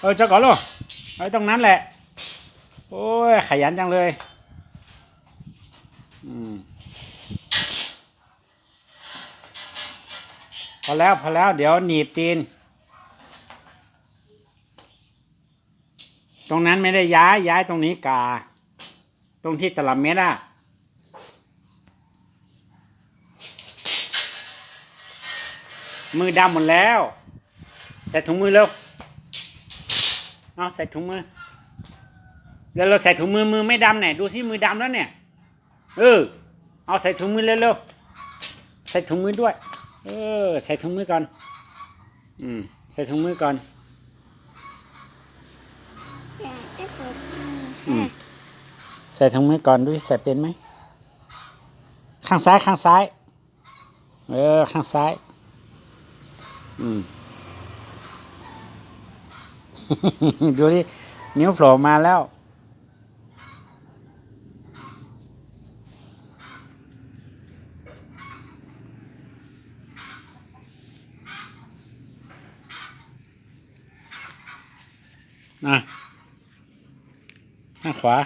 เออจ้าก่อนลูกไว้ตรงนั้นแหละ โอ้ย ขยันจังเลย อืม พอแล้วพอแล้ว เดี๋ยวหนีบตีน ตรงนั้นไม่ได้ย้ายย้ายตรงนี้กา ตรงที่ตลับเม็ดอะมือดำหมดแล้ว ใส่ถุงมือเร็ว เอาใส่ถุงมือเดี๋ยวเราใส่ถุงมือมือไม่ดำเนี่ยดูสิมือดำแล้วเนี่ย เออ เอาใส่ถุงมือเร็วๆ ใส่ถุงมือด้วย เออ ใส่ถุงมือก่อน อืม ใส่ถุงมือก่อนอยากได้ตัวจริงอืม ใส่ถุงมือก่อนดูสิใส่เป็นไหม ข้างซ้ายข้างซ้าย เออ ข้างซ้าย อืม ดูดินิ้วโผล่มาแล้ว อะข้างขวา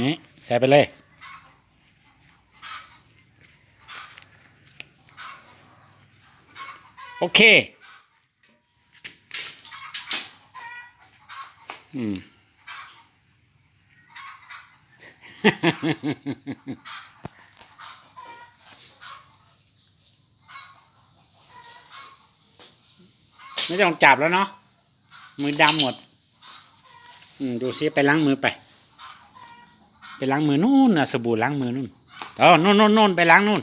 นี่ ใส่ไปเลย โอเค อืมไม่ต้องจับแล้วเนาะมือดำหมด อืมดูซิไปล้างมือไป ไปล้างมือนู่นนะสบู่ล้างมือนู่นอ๋อนู่นนู่นนู่นไปล้างนู่น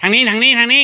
ทางนี้ทางนี้ทางนี้